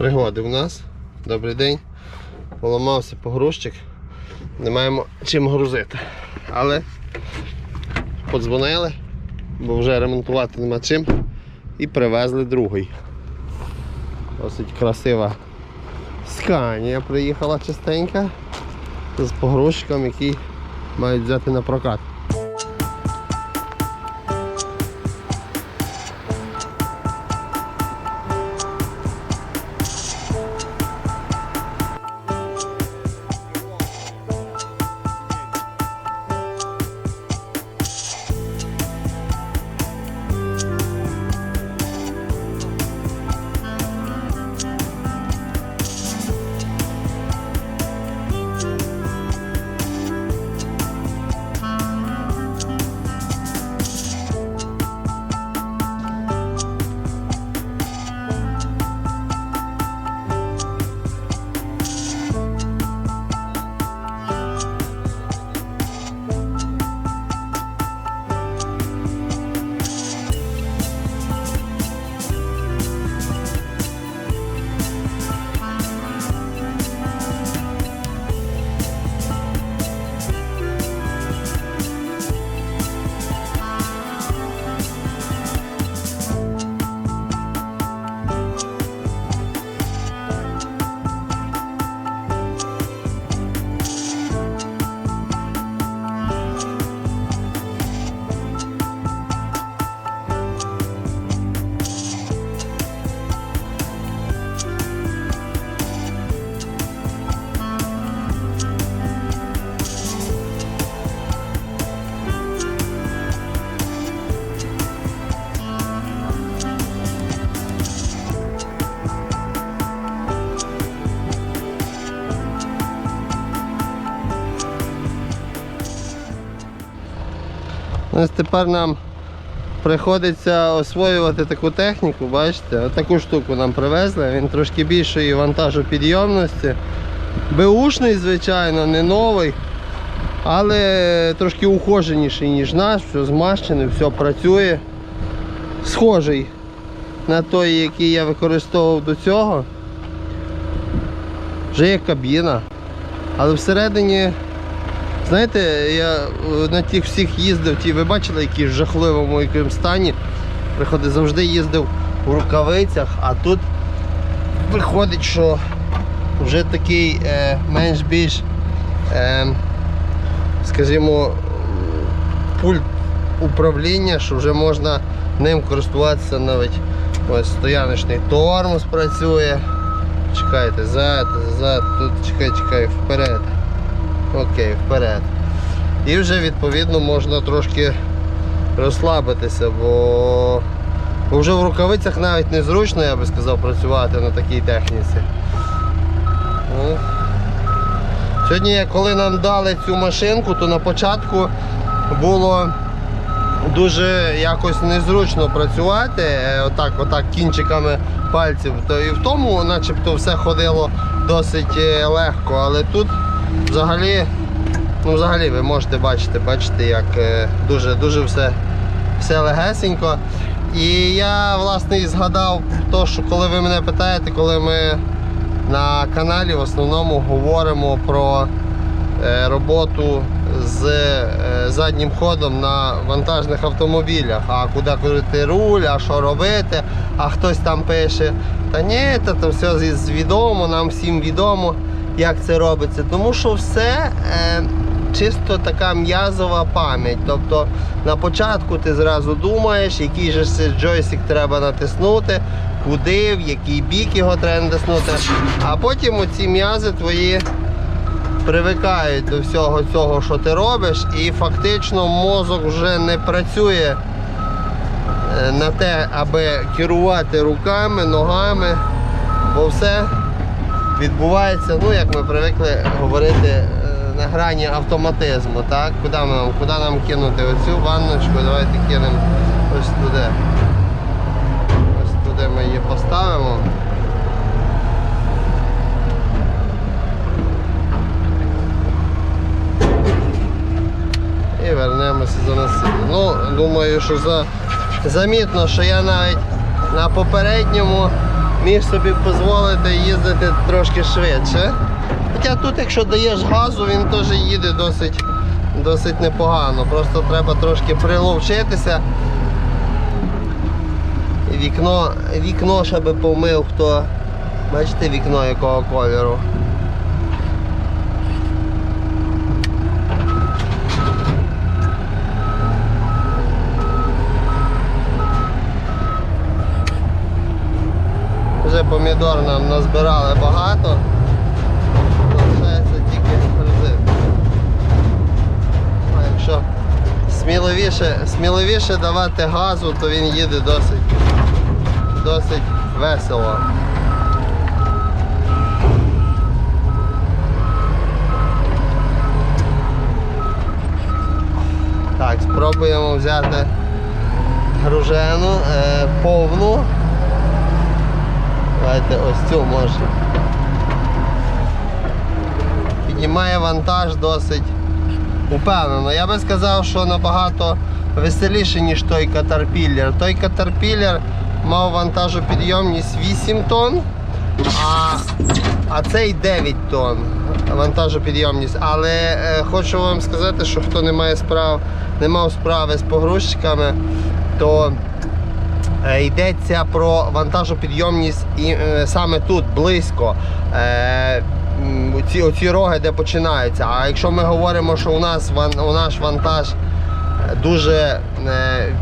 пригоди в нас. Добрий день. Поламався погрузчик. Не маємо чим грузити. Але подзвонили, бо вже ремонтувати нема чим. І привезли другий. Досить красива сканія приїхала частенька з погрузчиком, який мають взяти на прокат. Ось тепер нам приходиться освоювати таку техніку, бачите, отаку штуку нам привезли, він трошки більшої вантажопідйомності. Беушний, звичайно, не новий, але трошки ухоженіший, ніж наш, все змащене, все працює. Схожий на той, який я використовував до цього. Вже є кабіна. Але всередині Знаєте, я е, на тих всіх їздив, ті ви бачили, які в жахливому якому стані. Приходить, завжди їздив у рукавицях, а тут виходить, що вже такий е, менш-більш, е, скажімо, пульт управління, що вже можна ним користуватися навіть ось стояночний тормоз працює. Чекайте, зад, зад, тут чекай, чекай, вперед. Окей, вперед. І вже відповідно можна трошки розслабитися, бо, вже в рукавицях навіть незручно, я би сказав, працювати на такій техніці. Ну. Сьогодні, коли нам дали цю машинку, то на початку було дуже якось незручно працювати, е, отак, отак кінчиками пальців. То і в тому начебто все ходило досить е, легко, але тут взагалі, ну взагалі ви можете бачити, бачите, як е, дуже дуже все, все легесенько. І я власне і згадав то, що коли ви мене питаєте, коли ми на каналі в основному говоримо про е, роботу з е, заднім ходом на вантажних автомобілях, а куди крути руль, а що робити, а хтось там пише, та ні, та то все відомо, нам всім відомо, як це робиться. Тому що все е, чисто така м'язова пам'ять. Тобто на початку ти зразу думаєш, який же джойстик треба натиснути, куди, в який бік його треба натиснути, а потім оці м'язи твої привикають до всього цього, що ти робиш, і фактично мозок вже не працює е, на те, аби керувати руками, ногами, бо все відбувається, ну як ми привикли говорити, е, на грані автоматизму. Так? Куди, нам- куди нам кинути оцю ванночку? Давайте кинемо ось туди. Ось туди ми її поставимо. І вернемося за насилля. Ну, думаю, що за... замітно, що я навіть на попередньому міг собі дозволити їздити трошки швидше. Хоча тут, якщо даєш газу, він теж їде досить, досить непогано. Просто треба трошки приловчитися. Вікно, вікно щоб помив, хто. Бачите вікно якого кольору. Вже помідор нам назбирали багато. Залишається тільки резин. А якщо сміливіше, сміливіше давати газу, то він їде досить, досить весело. Так, спробуємо взяти гружену е, повну. Давайте ось цю може. Піднімає вантаж досить упевнено. Я би сказав, що набагато веселіше, ніж той катерпіллер. Той катерпіллер мав вантажопідйомність 8 тонн, а, а цей 9 тонн вантажопідйомність. Але е, хочу вам сказати, що хто не має справ, не мав справи з погрузчиками, то Йдеться про вантажопідйомність і е, саме тут близько. Е, м, оці, роги, де починаються. А якщо ми говоримо, що у нас у наш вантаж дуже е,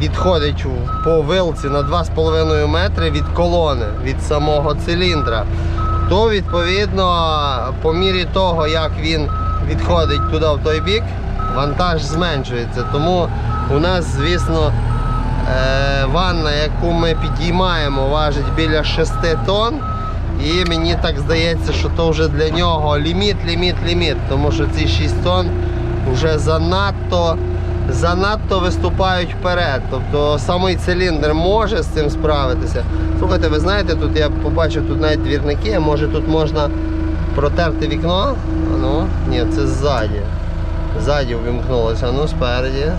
відходить по вилці на 2,5 метри від колони, від самого циліндра, то відповідно по мірі того, як він відходить туди в той бік, вантаж зменшується. Тому у нас, звісно, Е, ванна, яку ми підіймаємо, важить біля 6 тонн. І мені так здається, що то вже для нього ліміт, ліміт, ліміт. Тому що ці 6 тонн вже занадто, занадто виступають вперед. Тобто самий циліндр може з цим справитися. Слухайте, ви знаєте, тут я побачив тут навіть двірники, може тут можна протерти вікно. Ну, ні, це ззаді. Ззаді увімкнулося, ну спереді.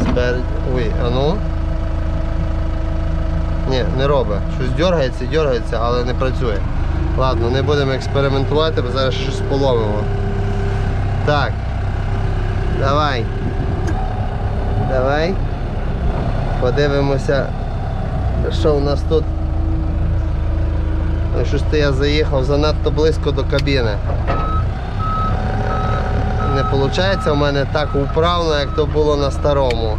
Спереді. Ой, а ну. Ні, не робить. Щось дергається, дергається, але не працює. Ладно, не будемо експериментувати, бо зараз щось поломимо. Так. Давай. Давай. Подивимося, що у нас тут. Ой, Щось я заїхав занадто близько до кабіни не виходить у мене так вправно, як то було на старому.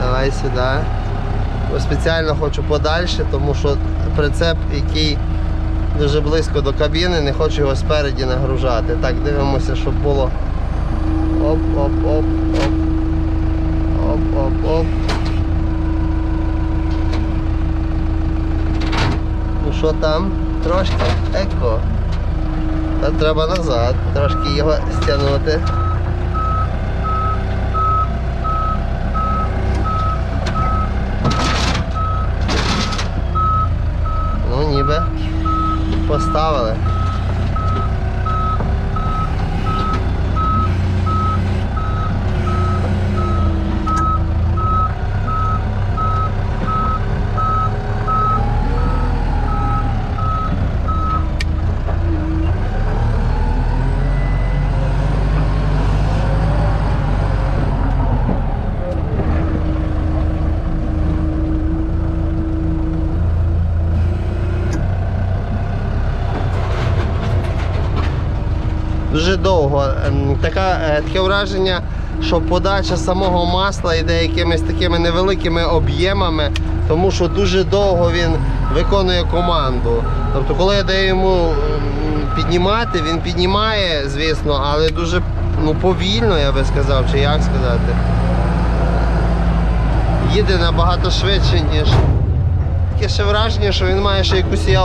Давай сюди. Спеціально хочу подальше, тому що прицеп, який дуже близько до кабіни, не хочу його спереді нагружати. Так, дивимося, щоб було. Оп-оп-оп-оп. Оп-оп-оп. Ну що там? Трошки еко. Та треба назад, трошки його стягнути. Ну ніби поставили. Дуже довго. Ем, Така, е, таке враження, що подача самого масла йде якимись такими невеликими об'ємами, тому що дуже довго він виконує команду. Тобто, коли я даю йому піднімати, він піднімає, звісно, але дуже ну, повільно, я би сказав, чи як сказати. Їде набагато швидше, ніж. Таке ще враження, що він має ще якусь і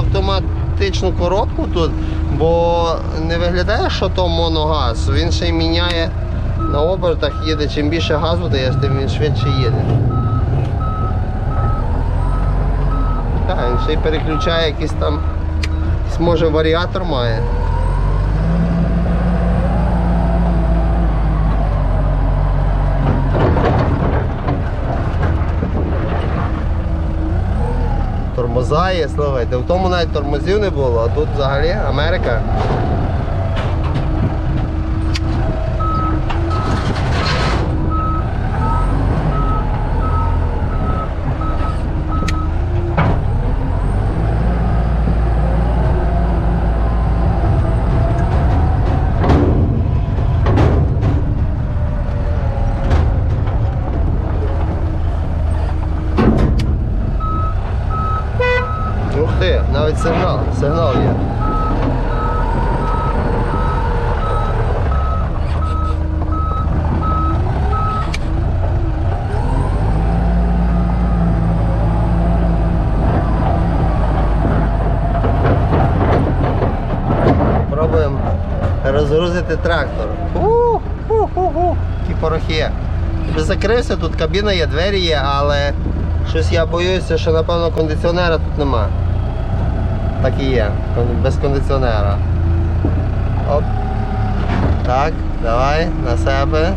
автоматичну коробку тут, бо не виглядає, що то моногаз. Він ще й міняє на обертах, їде. Чим більше газу даєш, тим він швидше їде. Так, він ще й переключає якийсь там, може варіатор має. Тормоза є, слухайте. В тому навіть тормозів не було, а тут взагалі Америка. Навіть сигнал, сигнал є. Пробуємо розгрузити трактор. Ух-ху-ху-ху. Які порохи. Закрився, тут кабіна є, двері є, але щось я боюся, що напевно кондиціонера тут нема. Так і є, без кондиціонера. Оп. Так, давай, на себе.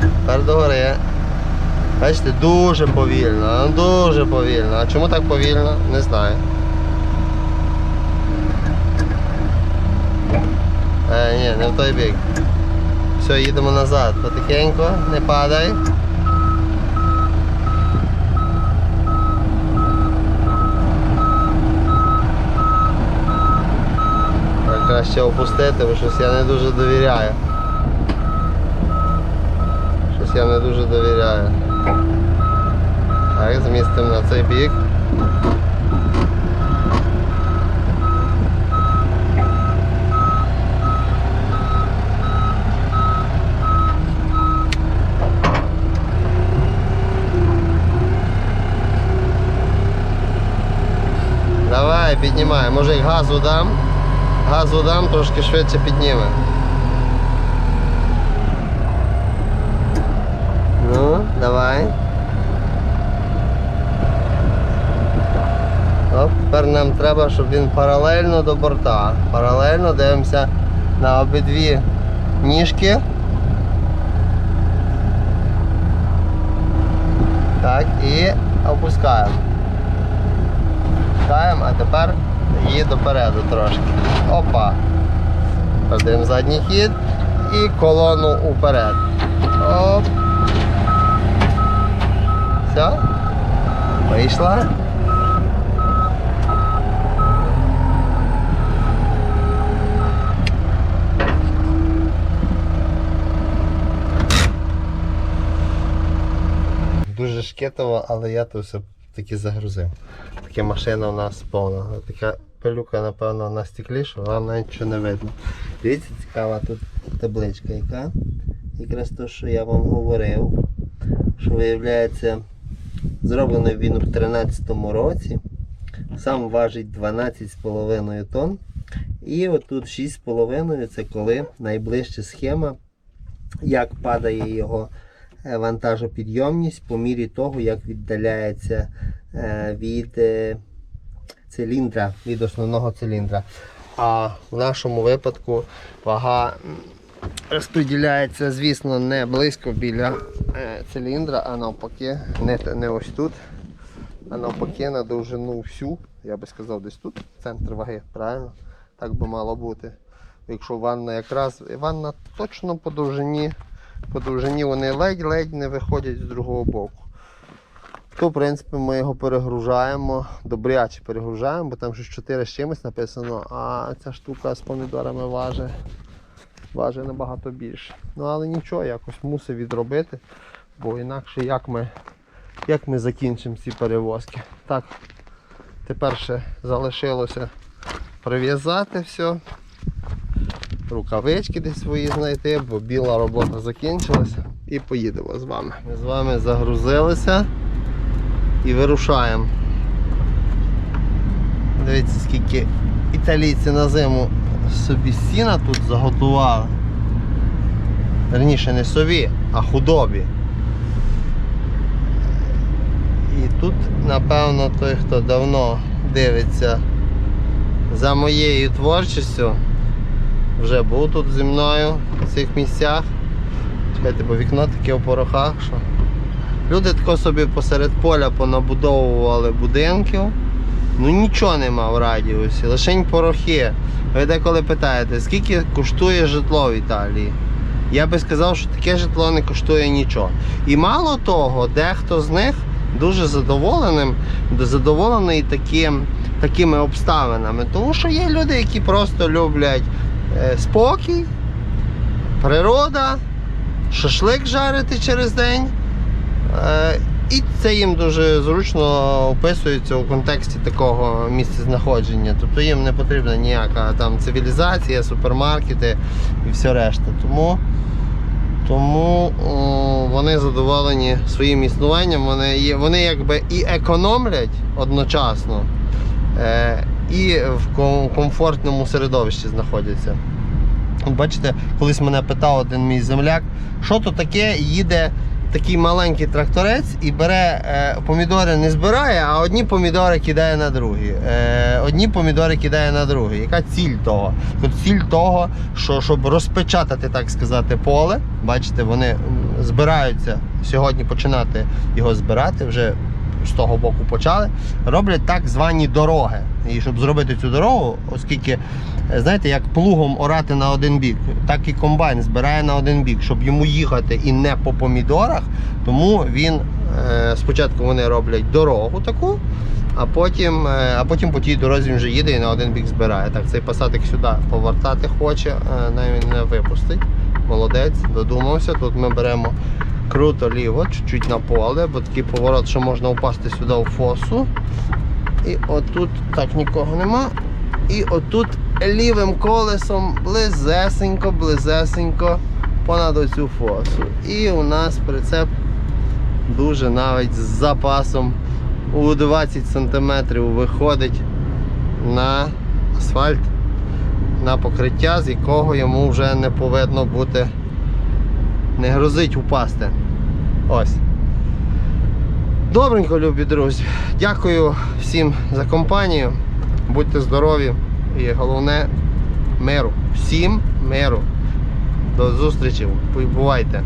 Тепер догори. Бачите, дуже повільно, дуже повільно. А чому так повільно? Не знаю. Е, ні, не в той бік. Все, їдемо назад. Потихеньку, не падай. Так, Краще опустити, бо щось я не дуже довіряю. Щось я не дуже довіряю. Так, змістимо на цей бік. Давай, піднімай. Може газу дам. Газу дам, трошки швидше підніме. Ну, давай. Оп, тепер нам треба, щоб він паралельно до борта. Паралельно дивимося на обидві ніжки. Так, і опускаємо. Опускаємо, а тепер її допереду трошки. Опа. Даємо задній хід і колону уперед. Оп. Все? Вийшла. Дуже шкетово, але я то все таки загрузив. Така машина у нас повна. Така пилюка, напевно, на стеклі, що вам навіть нічого не видно. Дивіться, цікава тут табличка, яка. Якраз то, що я вам говорив, що виявляється, зроблений він у 2013 році. Сам важить 12,5 тонн. І отут 6,5 це коли найближча схема, як падає його е, вантажопідйомність по мірі того, як віддаляється е, від е, циліндра, від основного циліндра. А в нашому випадку вага розподіляється, звісно, не близько біля е, циліндра, а навпаки, не, не ось тут, а навпаки на довжину всю, я би сказав, десь тут, центр ваги, правильно? Так би мало бути. Якщо ванна якраз, ванна точно по довжині, по довжині вони ледь-ледь не виходять з другого боку. То, в принципі, ми його перегружаємо, добряче перегружаємо, бо там щось 4 з чимось написано, а ця штука з помідорами важить, важить набагато більше. Ну але нічого, якось мусив відробити, бо інакше як ми, як ми закінчимо ці перевозки. Так, тепер ще залишилося прив'язати все, рукавички десь свої знайти, бо біла робота закінчилася і поїдемо з вами. Ми з вами загрузилися і вирушаємо. Дивіться, скільки італійці на зиму собі сіна тут заготували. Верніше не сові, а худобі. І тут, напевно, той, хто давно дивиться за моєю творчістю, вже був тут зі мною в цих місцях. Чекайте, бо вікно таке в порохах, що Люди тако собі посеред поля понабудовували будинків. Ну нічого нема в радіусі, лишень порохи. Ви деколи питаєте, скільки коштує житло в Італії? Я би сказав, що таке житло не коштує нічого. І мало того, дехто з них дуже задоволеним, задоволений таким, такими обставинами. Тому що є люди, які просто люблять е, спокій, природа, шашлик жарити через день. Е, і це їм дуже зручно описується у контексті такого місця знаходження. Тобто їм не потрібна ніяка там цивілізація, супермаркети і все решта. Тому, тому о, вони задоволені своїм існуванням. Вони, вони якби і економлять одночасно, е, і в комфортному середовищі знаходяться. Бачите, колись мене питав один мій земляк, що то таке їде такий маленький тракторець і бере е, помідори не збирає, а одні помідори кидає на другі. Е, одні помідори кидає на другі. Яка ціль того? Ціль того, що щоб розпечатати, так сказати, поле. Бачите, вони збираються сьогодні починати його збирати. Вже з того боку почали, роблять так звані дороги. І щоб зробити цю дорогу, оскільки, е, знаєте, як плугом орати на один бік, так і комбайн збирає на один бік, щоб йому їхати і не по помідорах. Тому він е, спочатку вони роблять дорогу таку, а потім, е, а потім по тій дорозі він вже їде і на один бік збирає. Так, цей пасатик сюди повертати хоче, навіть не випустить. Молодець, додумався. Тут ми беремо круто ліво, чуть-чуть на поле, бо такий поворот, що можна впасти сюди в фосу. І отут так нікого нема. І отут лівим колесом близесенько, близесенько понад оцю фосу. І у нас прицеп дуже навіть з запасом у 20 см виходить на асфальт, на покриття, з якого йому вже не повинно бути, не грозить упасти. Ось. Добренько, любі друзі. Дякую всім за компанію. Будьте здорові і головне миру. Всім миру. До зустрічі. Бувайте.